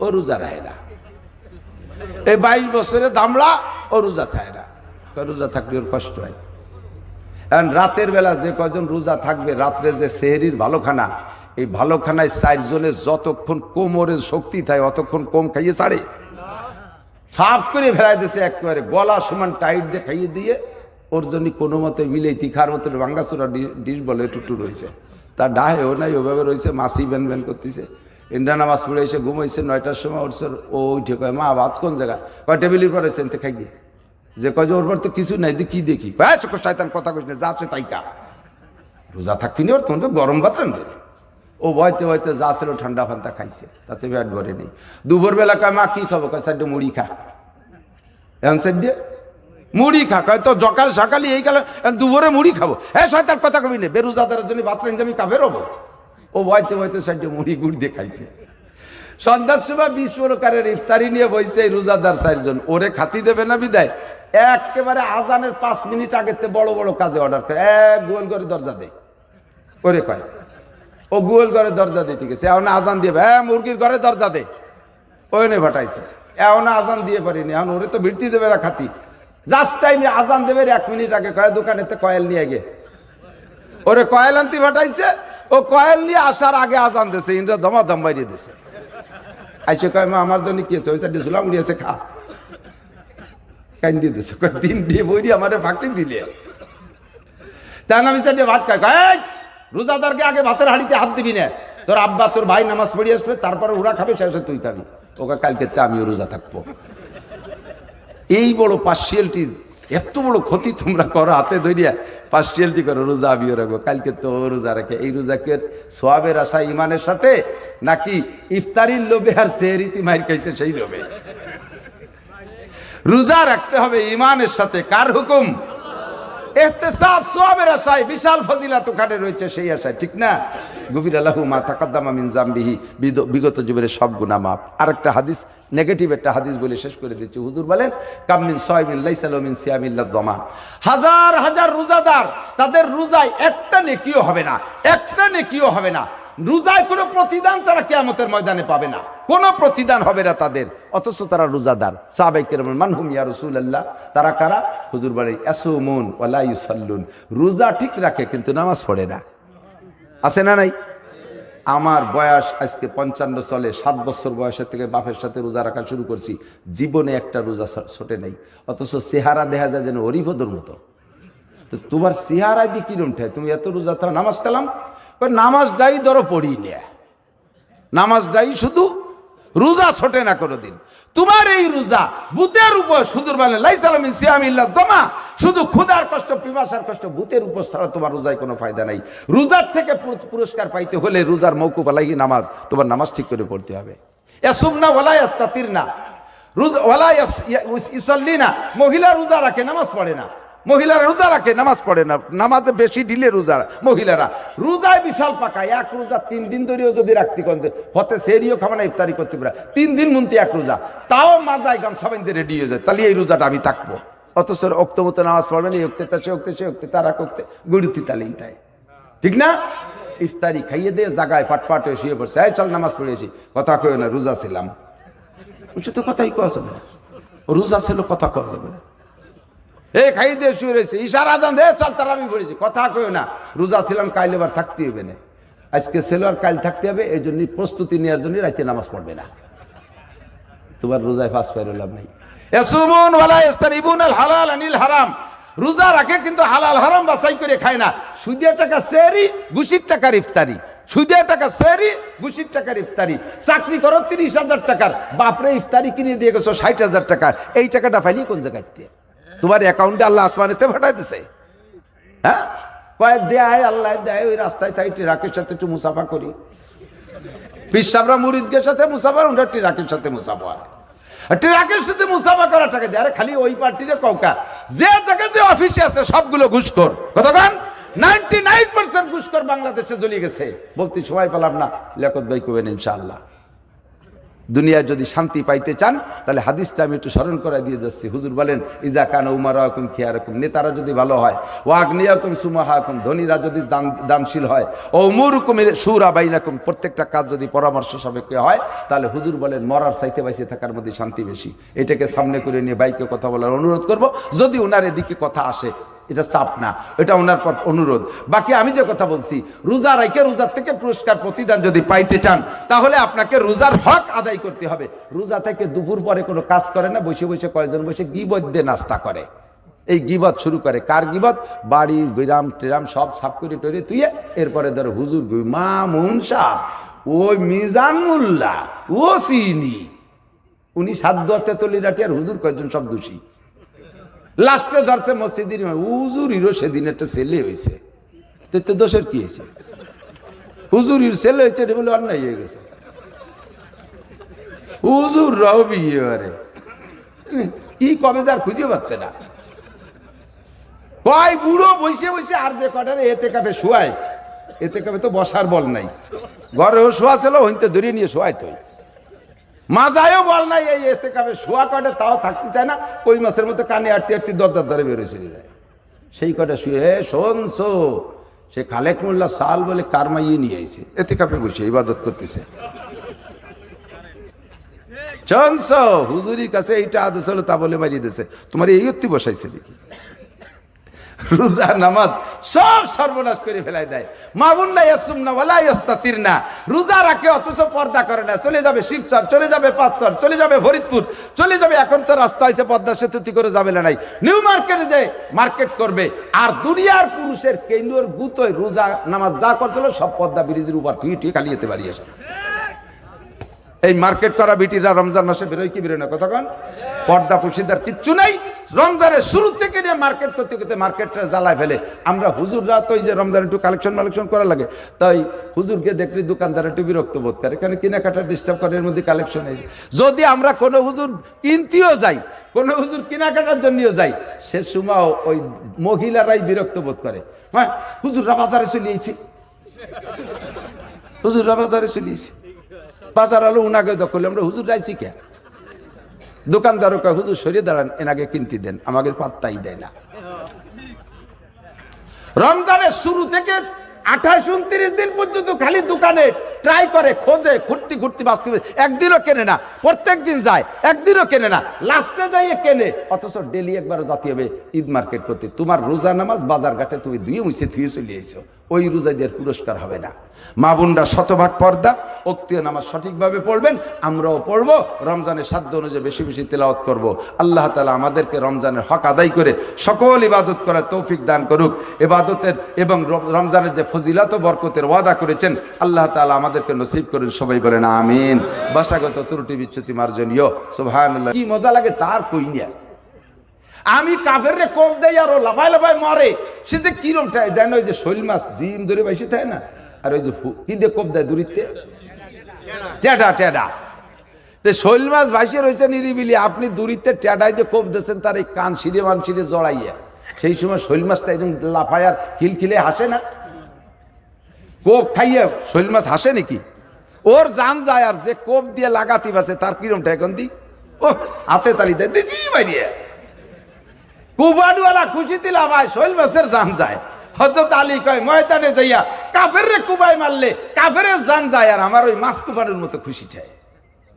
ও রোজা রায় না। এই বাইশ বছরে দামড়া ও রোজা থাকে না। রোজা থাকলে ওর কষ্ট হয়। কারণ রাতের বেলা যে কজন রোজা থাকবে, রাত্রে যে সেহেরির ভালোখানা, এই ভালোখানায় চারজনের যতক্ষণ কোমরের শক্তি থাকে, অতক্ষণ কম খাইয়ে ছাড়ে। সাফ করে ফেলাই দিছে একেবারে, গলা সমান টাইট দিয়ে খাইয়ে দিয়ে, ওর জন্য কোনো মতে মিলে তিখার মতো বাঙ্গাসুরা ডিশ বলে টুটু রয়েছে। তার ডাহেও নাই, ওভাবে রয়েছে মাসি ব্যান ব্যান করতেছে। ইন্দ্রা নামাজ পড়ে এসে ঘুমাইছে, নয়টার সময় উঠছে, ও উঠে কয়, মা, ভাত কোন জায়গা? কয় টেবিলের পরে এসে খাই যে কয় যে, ওর পর তো কিছু নাই, দি কি দেখি? কয় চোখ শয়তান, কথা কইস না, যা সে তাই কা রোজা থাকবি নি, ওর তো গরম ভাত রান্ধে ও বয়তে বয়তে যা ছিল ঠান্ডা ফান্তা খাইছে, তাতে ব্যাট ভরে নেই। দুপুরবেলা কয়, মা, কি খাব? কয়, সাইডে মুড়ি খা। এখন সাইডে? মুড়ি খা। কয় তো সকাল সকালে এই কালে দুপুরে মুড়ি খাব। হ্যাঁ শয়তান, কথা কবি না বেরোজাদারের জন্য ভাত আমি কাফের হব? ও বয়তে বয়তে সাইডে মুড়ি গুড় দিয়ে খাইছে। সন্ধ্যার সময় বিশ প্রকারের ইফতারি নিয়ে বইছে রোজাদার চারজন। ওরে খাতি দেবে না বিদায়? একেবারে আজানের পাঁচ মিনিট আগের থেকে বড় বড় কাজে অর্ডার করে। এক গোল করে দরজা দে। ওরে কয়, ও গোল ঘরে দরজা দিতে গেছে। এখন আজান দিয়ে হ্যাঁ মুরগির ঘরে দরজা দে। ওই নে ভাটাইছে এখন আজান দিয়ে পারিনি। এখন ওরে তো ভিড়তি দেবে না খাতি। জাস্ট টাইমে আজান দেবে, এক মিনিট আগে কয়, দোকানেতে কয়েল নিয়ে গে ওরে কয়েল আনতি ভাটাইছে ও কয়েল নিয়ে আসার আগে আজান দিছে ইন্দ্রা দম বাইরে দিছে। আইসে কয় মা আমার জন্য কি আছে ওই সাইডে ঝুলাম নিয়েছে খা। কাইন দিয়ে দিছে কয় দিন দিয়ে বইরি আমারে ফাঁকি দিলে। তাই আমি সাইডে ভাত খাই কয় "এই, রোজাদারকে আগে ভাতের হাড়িতে হাত দিবি না। তোর আব্বা তোর ভাই নামাজ পড়ে আসবে তারপরে ওরা খাবে শেষে তুই খাবি। ওকে কালকে আমিও রোজা থাকব। এই বড় পার্সিয়ালটি এত বড় ক্ষতি তোমরা করো, হাতে ধরিয়া পার্সিয়ালটি করো রোজা আবিও রাখো। কালকে তো রোজা রাখে। এই রোজা কে সোয়াবের আশা ইমানের সাথে? নাকি ইফতারির লোভে আর সেহরিতি মাইর খাইছে সেই লোভে? রোজা রাখতে হবে ইমানের সাথে। কার হুকুম? এহতেসাব সোয়াবের আশায়, বিশাল ফজিলাত ওখানে রয়েছে সেই আশায়, ঠিক না? গভীর আল্লাহু মা তাকাদ্দামা মিন জামবিহি বিগত জীবনের সব গুনাহ মাপ আরেকটা হাদিস নেগেটিভ একটা হাদিস বলে শেষ করে দিচ্ছি। হুজুর বলেন কামিন সয়মিন লাইসালমিন সিয়ামিল্লা দমা হাজার হাজার রোজাদার, তাদের রোজায় একটা নেকিও হবে না, একটা নেকিও হবে না। রোজায় কোনো প্রতিদান তারা কেয়ামতের ময়দানে পাবে না। কোনো প্রতিদান হবে না তাদের, অথচ তারা রোজাদার। সাহাবাইকের মানহুম, ইয়া রসুল্লাহ তারা কারা? হুজুর বাড়ি এসুমুন ওয়ালা ইউসাল্লুন। রোজা ঠিক রাখে, কিন্তু নামাজ পড়ে না। আছে না নাই? আমার বয়স আজকে পঞ্চান্ন চলে, সাত বছর বয়সের থেকে বাপের সাথে রোজা রাখা শুরু করছি। জীবনে একটা রোজা ছোটে নাই। অথচ চেহারা দেখা যায় যেন হরিভদর মতো। তো তোমার চেহারায় দিয়ে কিরম ঠায়? তুমি এত রোজা থাও, নামাজ কালাম? নামাজটাই ধরো পড়ি নে। নামাজটাই শুধু রোজা ছোটে না কোনোদিন। তোমার এই রোজা ভূতের উপর সুদূর মানে সিয়ামিল্লা জমা শুধু ক্ষুধার কষ্ট, পিপাসার কষ্ট, ভূতের উপর ছাড়া তোমার রোজায় কোনো ফায়দা নাই। রোজার থেকে পুরস্কার পাইতে হলে রোজার মৌকুফ আলাহি নামাজ, তোমার নামাজ ঠিক করে পড়তে হবে। এসুম না ওলাই আস্তাতির না রোজা ওয়ালা ইসল্লি না মহিলা রোজা রাখে, নামাজ পড়ে না। মহিলারা রোজা রাখে, নামাজ পড়ে না। নামাজে বেশি ঢিলে রোজা মহিলারা। রোজায় বিশাল পাকা, এক রোজা তিন দিন ধরেও যদি রাখতে কন হতে সেরিও খাবে না ইফতারি করতে পারে। তিন দিন মুন্তি এক রোজা। তাও মাজায় গাম সবাই রেডি হয়ে যায়। তাহলে এই রোজাটা আমি থাকব। অথচ অক্ত মতো নামাজ পড়বেন এই অক্তে তা, সে অক্তে সে অক্তে, তারা অক্তে গড়ুতি তালেই তাই। ঠিক না? ইফতারি খাইয়ে দিয়ে জাগায় ফাটফাট হয়ে শুয়ে পড়ছে। এই চল নামাজ পড়েছি কথা কয়ে না, রোজা ছিলাম। সে তো কথাই কোয়া যাবে না। রোজা ছিল, কথা কোয়া যাবে না। এ খাই দিয়ে শুয়ে রয়েছে। ইশারা জান দে চল তারা আমি পড়েছি কথা কইও না। রোজা ছিলাম, কাইলে এবার থাকতে হবে না। আজকে ছিল আর কাল থাকতে হবে এই জন্যই প্রস্তুতি নেওয়ার জন্য রাতে নামাজ পড়বে না। তোমার রোজায় ফাঁস পাইর লাভ নেই। এসুমুন ওয়ালা ইস্তারিবুন আল হালাল আনিল হারাম। রোজা রাখে কিন্তু হালাল হারাম বাছাই করে খায় না। সুদের টাকা সেরি, ঘুষির টাকার ইফতারি। সুদের টাকা সেরি, ঘুষির টাকার ইফতারি। চাকরি করো তিরিশ হাজার টাকার। বাপরে, ইফতারি কিনে দিয়ে গেছো ষাট হাজার টাকার এই টাকাটা ফাইলি কোন জায়গায় দিয়ে তোমার অ্যাকাউন্টে আল্লাহ আসমানেতে ফাটাই দিছে। হ্যাঁ? কয়েক দেয় আল্লাহ দেয় ওই রাস্তায় তাই ট্রাকের সাথে একটু মুসাফা করি। পিসাবরা মুরিদদের সাথে মুসাফা ওটা ট্রাকের সাথে মুসাফা ট্রাকের সাথে মুসাফা করা টাকা দেয়, আরে খালি ওই পার্টিতে কৌকা যে টাকা যে অফিসে আছে, সবগুলো ঘুষখোর কতক্ষণ নাইনটি নাইন পার্সেন্ট ঘুষখোর বাংলাদেশে জ্বলিয়ে গেছে। বলতে সময় পেলাম না, লেখত ভাই কবেন ইনশাআল্লাহ। দুনিয়ায় যদি শান্তি পাইতে চান, তাহলে হাদিসটা আমি একটু স্মরণ করাই দিয়ে যাচ্ছি। হুজুর বলেন, ইজা কান উমার রকম খিয়া রকম নেতারা যদি ভালো হয় ও আগ্নেয়কম সুমাহা রকম ধনীরা যদি দান, দানশীল হয়, ও উমরকমের সুরা বাইনাকম প্রত্যেকটা কাজ যদি পরামর্শ সাপেক্ষে হয়, তাহলে হুজুর বলেন, মরার সাইতে বাইসে থাকার মধ্যে শান্তি বেশি। এটাকে সামনে করে নিয়ে বাইকে কথা বলার অনুরোধ করব। যদি ওনার এদিকে কথা আসে এটা চাপ না, এটা ওনার পর অনুরোধ। বাকি আমি যে কথা বলছি, রোজা রাইকে রোজার থেকে পুরস্কার প্রতিদান যদি পাইতে চান, তাহলে আপনাকে রোজার হক আদায় করতে হবে। রোজা থেকে দুপুর পরে কোনো কাজ করে না, বসে বসে কয়েকজন বসে গিবদ দিয়ে নাস্তা করে। এই গিবত শুরু করে। কার গিবত বাড়ি বিরাম টেরাম, সব সাফ করে টরে তুইয়ে এরপরে ধরো হুজুর মা মুন সাহ ওই মিজান ও সিনি। উনি সাধ্য তেতলি আর হুজুর কয়েকজন সব দোষী? লাস্টে ধরছে মসজিদের। হুজুরিরও সেদিন একটা ছেলে হয়েছে। তো দোষের কি হয়েছে? হুজুরির ছেলে হয়েছে এটা বলে অন্যায় হয়ে গেছে। হুজুর রাও বিয়ে আরে কি কবে তার খুঁজে পাচ্ছে না। কয় বুড়ো বসে বসে আর যে কটারে এতে কাপে শোয়ায়। এতে কাপে তো বসার বল নাই। ঘরেও শোয়া ছিল হইতে ধরিয়ে নিয়ে শোয়াই তুই মাজায়ও বল নাই এই এতে কাপে শোয়া কটে তাও থাকতে চায় না। কই মাসের মতো কানে আটটি আটটি দরজার ধরে বেরোয় চলে যায়। সেই কটা শুয়ে "এ, শোনছো সে খালেক মোল্লা সাল বলে কারমাইয়ে নিয়ে আইছে এতে কাপে বসে ইবাদত করতেছে। চনস হুজুরির কাছে এইটা আদেশ হলো তা বলে মারিয়ে দিছে তোমার এই অত্তি বসাইছে নাকি? রোজা, নামাজ সব সর্বনাশ করে ফেলাই দেয়। মাগুন না ইয়াসুম না ওয়ালা ইয়াস্তাতির না রোজা রাখে, অথচ পর্দা করে না। চলে যাবে শিবচর, চলে যাবে পাঁচচর, চলে যাবে ফরিদপুর, চলে যাবে এখন তো রাস্তা হয়েছে, পদ্মা সেতুতি করে যাবে না নাই। নিউ মার্কেটে যে মার্কেট করবে, আর দুনিয়ার পুরুষের কেন্দ্র গুতোয় রোজা, নামাজ যা করছিল, সব পদ্মা ব্রিজের উপর তুই তুই খালি যেতে পারি আসে। এই মার্কেট করা বিটিরা রমজান মাসে বেরোয় কি বেরোয় না? কতক্ষণ পর্দা পুশিদার কিচ্ছু নাই। রমজানের শুরু থেকে নিয়ে মার্কেট করতে করতে মার্কেটটা জ্বালায় ফেলে। আমরা হুজুররা তো যে রমজান একটু কালেকশন মালেকশন করা লাগে। তাই হুজুরকে দেখলে দোকানদার একটু বিরক্ত বোধ করে। এখানে কেনাকাটা ডিস্টার্ব করে, এর মধ্যে কালেকশন এই যদি আমরা কোনো হুজুর কিনতেও যাই, কোনো হুজুর কেনাকাটার জন্যও যাই, সে সময় ওই মহিলারাই বিরক্ত বোধ করে। হ্যাঁ হুজুররা বাজারে চলিয়েছি হুজুররা বাজারে চলিয়েছি বাজার আলো উনাকে দখল আমরা হুজুর রাইছি কে? দোকানদারও কয়, হুজুর সরিয়ে দাঁড়ান, এনাকে কিনতে দেন, আমাকে পাত্তাই দেয় না। রমজানের শুরু থেকে আঠাশ, উনত্রিশ দিন পর্যন্ত খালি দোকানে ট্রাই করে, খোঁজে, ঘুরতে ঘুরতে বাঁচতে একদিনও কেনে না, প্রত্যেক দিন যায়, একদিনও কেনে না, লাস্টে যাইয়ে কেনে। অথচ ডেলি একবার জাতি হবে ঈদ মার্কেট করতে। তোমার রোজা নামাজ বাজার ঘাটে তুমি দুই মুছে থুয়ে চলে এসো। ওই রোজাদের পুরস্কার হবে না। মা বোনরা শতভাগ পর্দা অক্তীয় নামাজ সঠিকভাবে পড়বেন, আমরাও পড়ব, রমজানের সাধ্য অনুযায়ী বেশি বেশি তেলাওয়াত করব। আল্লাহ তালা আমাদেরকে রমজানের হক আদায় করে সকল ইবাদত করার তৌফিক দান করুক। এবাদতের এবং রমজানের যে ফজিলাত বরকতের ওয়াদা করেছেন, আল্লাহ তালা আমাদেরকে নসিব করেন, সবাই বলেন আমিন। বাসাগত ত্রুটি বিচ্যুতি মার্জনীয়। সুবহান কি মজা লাগে তার কইনিয়া। আমি কাফের রে কম দেই আর ও লাফাই লাফাই মরে। সে যে কিরম ঠায় দেয় না ওই যে শৈল মাছ জিম ধরে বাইসে থাকে না, আর ওই যে কি দিয়ে কোপ দেয় দূরিতে টেডা টেডা। তো শৈল মাছ ভাইসে রয়েছে নিরিবিলি, আপনি দূরিতে টেডাই দিয়ে কোপ দিয়েছেন তার এই কান সিঁড়ে মান সিঁড়ে জড়াইয়া। সেই সময় শৈল মাছটা একদম লাফায় আর খিলখিলে হাসে না? কোপ খাইয়া শৈল মাছ হাসে নাকি? ওর জান যায় আর যে কোপ দিয়ে লাগাতি বাসে তার কিরম ঠেকন দি? ও হাতে তালি দেয় দিজি বাইরিয়ে কুবাডওয়ালা খুশি দিলা ভাই শৈল মাছের জান যায়। হজরত আলী কয়, ময়দানে যাইয়া কাফের রে কুবাই মারলে কাফের জান যায় আর আমার ওই মাছ কুবানোর মতো খুশি চায়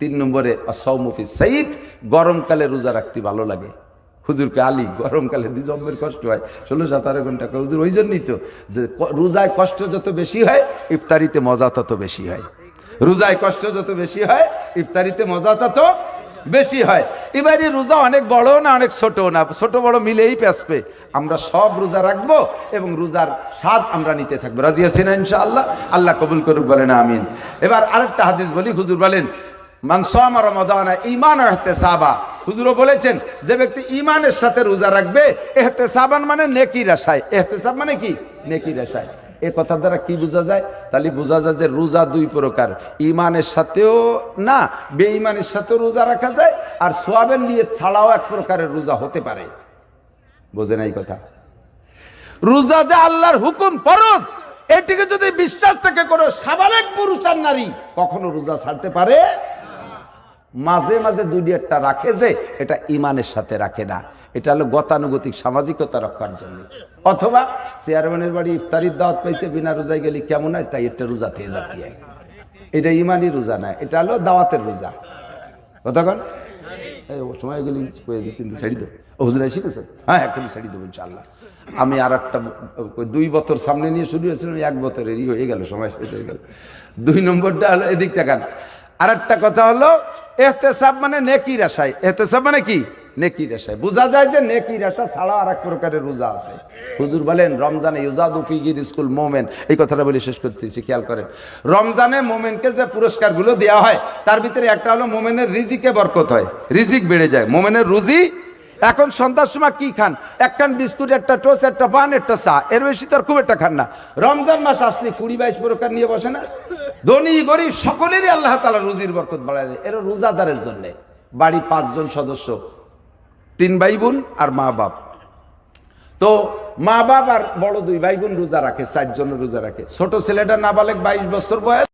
তিন নম্বরে সৌমফি সাইফ গরমকালে রোজা রাখতে ভালো লাগে। হুজুরকে আলী, গরমকালে দি জন্মের কষ্ট হয়, ষোলো সতেরো ঘণ্টা। হুজুর ওই জন্যই তো যে রোজায় কষ্ট যত বেশি হয়, ইফতারিতে মজা তত বেশি হয়। রোজায় কষ্ট যত বেশি হয়, ইফতারিতে মজা তত বেশি হয়। এবারে রোজা অনেক বড় না অনেক ছোট না? ছোট বড় মিলেই পেঁচবে। আমরা সব রোজা রাখব এবং রোজার স্বাদ আমরা নিতে থাকব। রাজি আছেন ইনশাআল্লাহ? আল্লাহ কবুল করুক, বলেন আমিন। এবার আরেকটা হাদিস বলি, হুজুর বলেন মানসামা রমাদানা ইমান সাবা হুজুরও বলেছেন, যে ব্যক্তি ইমানের সাথে রোজা রাখবে, এহতেসাবান মানে নেকির আশায়। এহতেসাব মানে কি? নেকির আশায়। এ কথা দ্বারা কি বোঝা যায়? তাহলে বোঝা যায় যে রোজা দুই প্রকার ইমানের সাথেও না, বেঈমানের সাথেও রোজা রাখা যায়, আর সোয়াবের নিয়ে ছাড়াও এক প্রকারের রোজা হতে পারে। বোঝে না এই কথা? রোজা যা আল্লাহর হুকুম ফরজ, এটিকে যদি বিশ্বাস থেকে কোনো সাবালেক পুরুষ আর নারী কখনো রোজা ছাড়তে পারে মাঝে মাঝে দুই একটা রাখে যে এটা ইমানের সাথে রাখে না। এটা হলো গতানুগতিক সামাজিকতা রক্ষার জন্য। অথবা চেয়ারম্যানের বাড়ি ইফতারির দাওয়াত পাইছে, বিনা রোজায় গেলে কেমন হয়? তাই একটা রোজাতে থেকে জাতি এটা ইমানই রোজা না, এটা হলো দাওয়াতের রোজা। কতক্ষণ সময় গেলি কিন্তু শাড়ি দেবো ও হুজুরাই শিখেছে হ্যাঁ এখনই শাড়ি দেবো ইনশাল্লাহ আমি আর একটা দুই বছর সামনে নিয়ে শুরু হয়েছিলাম, এক বছরেরই হয়ে গেল, সময় শেষ হয়ে গেল। দুই নম্বরটা হলো এদিক দেখান আর একটা কথা হলো এহতেসাব মানে নেকির আশায়। এহতেসাব মানে কি? নেকির আশায়। বোঝা যায় যে নেকির আশা ছাড়া আর এক প্রকারের রোজা আছে। হুজুর বলেন, রমজানে ইউজাদু ফিগির স্কুল মোমেন। এই কথাটা বলে শেষ করতেছি, খেয়াল করেন। রমজানে মোমেনকে যে পুরস্কারগুলো দেওয়া হয়, তার ভিতরে একটা হলো মোমেনের রিজিকে বরকত হয়। রিজিক বেড়ে যায়। মোমেনের রুজি? এখন সন্ধ্যার সময় কি খান? একখান বিস্কুট, একটা টোস একটা পান, একটা চা। এর বেশি তো আর খুব একটা খান না। রমজান মাস আসলে কুড়ি বাইশ প্রকার নিয়ে বসে না? ধনী, গরিব সকলেরই আল্লাহ তালা রুজির বরকত বাড়ায় দেয়। এরা রোজাদারের জন্যে। বাড়ি পাঁচজন সদস্য, তিন ভাই বোন আর মা বাপ। তো মা বাপ আর বড় দুই ভাই বোন রোজা রাখে, চারজন রোজা রাখে। ছোট ছেলেটা নাবালেক বাইশ বছর বয়স।